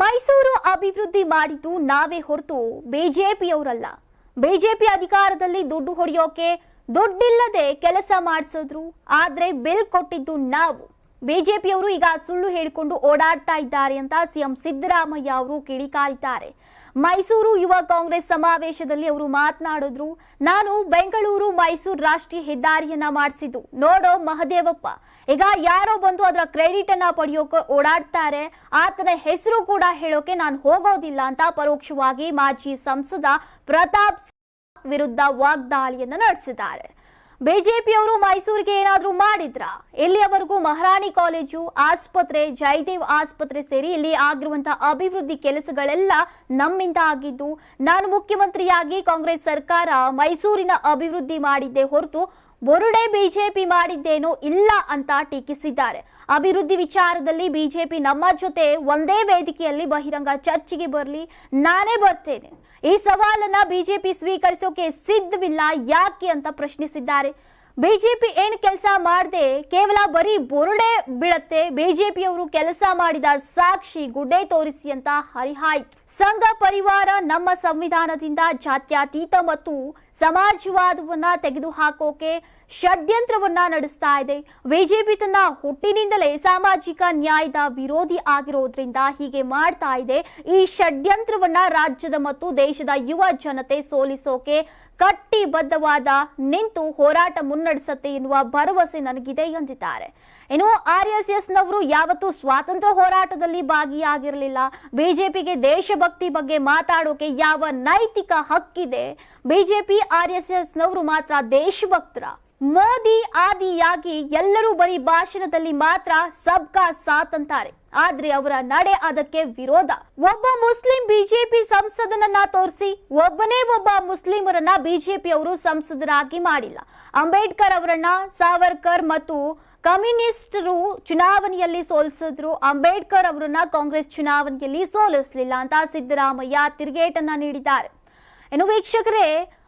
ಮೈಸೂರು ಅಭಿವೃದ್ಧಿ ಮಾಡಿದ್ದು ನಾವೇ ಹೊರತು ಬಿಜೆಪಿಯವರಲ್ಲ. ಬಿಜೆಪಿ ಅಧಿಕಾರದಲ್ಲಿ ದುಡ್ಡು ಹೊಡೆಯೋಕೆ ದುಡ್ಡಿಲ್ಲದೆ ಕೆಲಸ ಮಾಡಿಸಿದ್ರು, ಆದ್ರೆ ಬಿಲ್ ಕೊಟ್ಟಿದ್ದು ನಾವು. ಬಿಜೆಪಿಯವರು ಈಗ ಸುಳ್ಳು ಹೇಳಿಕೊಂಡು ಓಡಾಡ್ತಾ ಇದ್ದಾರೆ ಅಂತ ಸಿಎಂ ಸಿದ್ದರಾಮಯ್ಯ ಅವರು ಕಿಡಿಕಾರಿದ್ದಾರೆ. ಮೈಸೂರು ಯುವ ಕಾಂಗ್ರೆಸ್ ಸಮಾವೇಶದಲ್ಲಿ ಅವರು ಮಾತನಾಡಿದ್ರು, ನಾನು ಬೆಂಗಳೂರು ಮೈಸೂರು ರಾಷ್ಟ್ರೀಯ ಹೆದ್ದಾರಿಯನ್ನ ಮಾಡಿಸಿದ್ದು. ನೋಡೋ ಮಹದೇವಪ್ಪ. ಈಗ ಯಾರೋ ಬಂದು ಅದರ ಕ್ರೆಡಿಟ್ ಅನ್ನ ಪಡೆಯೋಕೆ ಓಡಾಡ್ತಾರೆ. ಆತನ ಹೆಸರು ಕೂಡ ಹೇಳೋಕೆ ನಾನು ಹೋಗೋದಿಲ್ಲ ಅಂತ ಪರೋಕ್ಷವಾಗಿ ಮಾಜಿ ಸಂಸದ ಪ್ರತಾಪ್ ವಿರುದ್ಧ ವಾಗ್ದಾಳಿಯನ್ನ ನಡೆಸಿದ್ದಾರೆ. ಬಿಜೆಪಿಯವರು ಮೈಸೂರಿಗೆ ಏನಾದರೂ ಮಾಡಿದ್ರ? ಇಲ್ಲಿಯವರೆಗೂ ಮಹಾರಾಣಿ ಕಾಲೇಜು, ಆಸ್ಪತ್ರೆ, ಜಯದೇವ್ ಆಸ್ಪತ್ರೆ ಸೇರಿ ಇಲ್ಲಿ ಆಗಿರುವಂತಹ ಅಭಿವೃದ್ಧಿ ಕೆಲಸಗಳೆಲ್ಲ ನಮ್ಮಿಂದ ಆಗಿದ್ದು, ನಾನು ಮುಖ್ಯಮಂತ್ರಿಯಾಗಿ ಕಾಂಗ್ರೆಸ್ ಸರ್ಕಾರ ಮೈಸೂರಿನ ಅಭಿವೃದ್ಧಿ ಮಾಡಿದ್ದೆ ಹೊರತು ಬೊರುಡೆ ಬಿಜೆಪಿ ಮಾಡಿದ್ದೇನೋ ಇಲ್ಲ ಅಂತ ಟೀಕಿಸಿದ್ದಾರೆ. ಅಭಿವೃದ್ಧಿ ವಿಚಾರದಲ್ಲಿ ಬಿಜೆಪಿ ನಮ್ಮ ಜೊತೆ ಒಂದೇ ವೇದಿಕೆಯಲ್ಲಿ ಬಹಿರಂಗ ಚರ್ಚೆಗೆ ಬರಲಿ, ನಾನೇ ಬರ್ತೇನೆ. ಈ ಸವಾಲನ್ನ ಬಿಜೆಪಿ ಸ್ವೀಕರಿಸೋಕೆ ಸಿದ್ಧವಿಲ್ಲ ಯಾಕೆ ಅಂತ ಪ್ರಶ್ನಿಸಿದ್ದಾರೆ. ಬಿಜೆಪಿ ಏನು ಕೆಲಸ ಮಾಡದೆ, ಕೇವಲ ಬರೀ ಬೊರುಡೆ ಬೀಳತ್ತೆ, ಬಿಜೆಪಿಯವರು ಕೆಲಸ ಮಾಡಿದ ಸಾಕ್ಷಿ ಗುಡ್ಡೆ ತೋರಿಸಿ ಅಂತ ಹರಿಹಾಯ್ತು. ಸಂಘ ಪರಿವಾರ ನಮ್ಮ ಸಂವಿಧಾನದಿಂದ ಜಾತ್ಯತೀತ ಮತ್ತು ಸಮಾಜವಾದವನ್ನ ತೆಗೆದುಹಾಕೋಕೆ ಷಡ್ಯಂತ್ರವನ್ನ ನಡೆಸ್ತಾ ಇದೆ. ಬಿಜೆಪಿ ತನ್ನ ಹುಟ್ಟಿನಿಂದಲೇ ಸಾಮಾಜಿಕ ನ್ಯಾಯದ ವಿರೋಧಿ ಆಗಿರೋದ್ರಿಂದ ಹೀಗೆ ಮಾಡ್ತಾ ಇದೆ. ಈ ಷಡ್ಯಂತ್ರವನ್ನ ರಾಜ್ಯದ ಮತ್ತು ದೇಶದ ಯುವ ಜನತೆ ಸೋಲಿಸೋಕೆ ಕಟ್ಟಿಬದ್ಧವಾದ ನಿಂತು ಹೋರಾಟ ಮುನ್ನಡೆಸತ್ತೆ ಎನ್ನುವ ಭರವಸೆ ನನಗಿದೆ ಎಂದಿದ್ದಾರೆ. ಇನ್ನು ಆರ್ ಎಸ್ ಎಸ್ ನವರು ಯಾವತ್ತೂ ಸ್ವಾತಂತ್ರ್ಯ ಹೋರಾಟದಲ್ಲಿ ಭಾಗಿಯಾಗಿರಲಿಲ್ಲ. ಬಿಜೆಪಿಗೆ ದೇಶಭಕ್ತಿ ಬಗ್ಗೆ ಮಾತಾಡೋಕೆ ಯಾವ ನೈತಿಕ ಹಕ್ಕಿದೆ? ಬಿಜೆಪಿ ಆರ್ ಎಸ್ ಎಸ್ ನವರು ಮಾತ್ರ ದೇಶಭಕ್ತರ. ಮೋದಿ ಆದಿಯಾಗಿ ಎಲ್ಲರೂ ಬರೀ ಭಾಷಣದಲ್ಲಿ ಮಾತ್ರ ಸಬ್ಕಾ ಸಾತ್ ಅಂತಾರೆ. ಆದ್ರೆ ಅವರ ನಡೆ ಅದಕ್ಕೆ ವಿರೋಧ. ಒಬ್ಬ ಮುಸ್ಲಿಂ ಬಿಜೆಪಿ ಸಂಸದನನ್ನ ತೋರಿಸಿ ಒಬ್ಬನೇ ಒಬ್ಬ ಮುಸ್ಲಿಮರನ್ನ ಬಿಜೆಪಿ ಅವರು ಸಂಸದರಾಗಿ ಮಾಡಿಲ್ಲ. ಅಂಬೇಡ್ಕರ್ ಅವರನ್ನ ಸಾವರ್ಕರ್ ಮತ್ತು ಕಮ್ಯುನಿಸ್ಟರು ಚುನಾವಣೆಯಲ್ಲಿ ಸೋಲಿಸಿದ್ರು. ಅಂಬೇಡ್ಕರ್ ಅವರನ್ನ ಕಾಂಗ್ರೆಸ್ ಚುನಾವಣೆಯಲ್ಲಿ ಸೋಲಿಸಲಿಲ್ಲ ಅಂತ ಸಿದ್ದರಾಮಯ್ಯ ತಿರುಗೇಟನ್ನ ನೀಡಿದ್ದಾರೆ. ಇನ್ನು ವೀಕ್ಷಕರೇ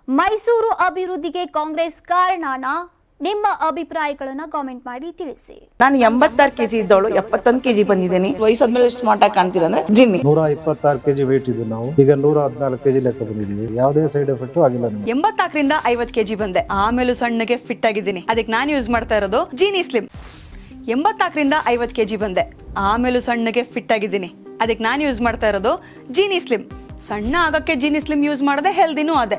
ಮೈಸೂರು ಅಭಿವೃದ್ಧಿಗೆ ಕಾಂಗ್ರೆಸ್ ಕಾರಣನ? ನಿಮ್ಮ ಅಭಿಪ್ರಾಯಗಳನ್ನ ಕಾಮೆಂಟ್ ಮಾಡಿ ತಿಳಿಸಿ. ನಾನು ಎಂಬತ್ತಾರು ಕೆಜಿ ಇದ್ದವಳು ಎಪ್ಪತ್ತೊಂದು ಕೆಜಿ ಬಂದಿದ್ದೀನಿ. ವಯಸ್ಸಾದ್ಮೇಲೆ ಸ್ಮಾರ್ಟ್ ಆಗಿ ಕಾಣ್ತೀರ ಅಂದ್ರೆ ಜಿನ್ನಿ. ನೂರ ಇಪ್ಪತ್ತಾರು ಕೆಜಿ ವೇಟ್ ಇದ್ದು ನಾವು. ಈಗ ನೂರ ಹದಿನಾಲ್ಕು ಕೆಜಿ ಲೆಕ್ಕ ಬಂದಿದ್ದೀವಿ. ಯಾವುದೇ ಸೈಡ್ ಎಫೆಕ್ಟ್ ಆಗಿಲ್ಲ ನಮ್ಗೆ. ಎಂಬತ್ನಾಲ್ಕರಿಂದ ಐವತ್ ಕೆಜಿ ಬಂದೆ. ಆಮೇಲೂ ಸಣ್ಣಗೆ ಫಿಟ್ ಆಗಿದ್ದೀನಿ. ಅದಕ್ಕೆ ನಾನು ಯೂಸ್ ಮಾಡ್ತಾ ಇರೋದು ಜೀನಿ ಸ್ಲಿಮ್ ಎಂಬತ್ನಾಲ್ಕರಿಂದ ಐವತ್ತು ಕೆಜಿ ಬಂದೆ. ಆಮೇಲೂ ಸಣ್ಣಗೆ ಫಿಟ್ ಆಗಿದ್ದೀನಿ. ಅದಕ್ಕೆ ನಾನು ಯೂಸ್ ಮಾಡ್ತಾ ಇರೋದು ಜೀನಿ ಸ್ಲಿಮ್ ಸಣ್ಣ ಆಗಕ್ಕೆ ಜೀನಿ ಸ್ಲಿಮ್ ಯೂಸ್ ಮಾಡದೆ ಹೆಲ್ದಿನೂ ಅದೇ.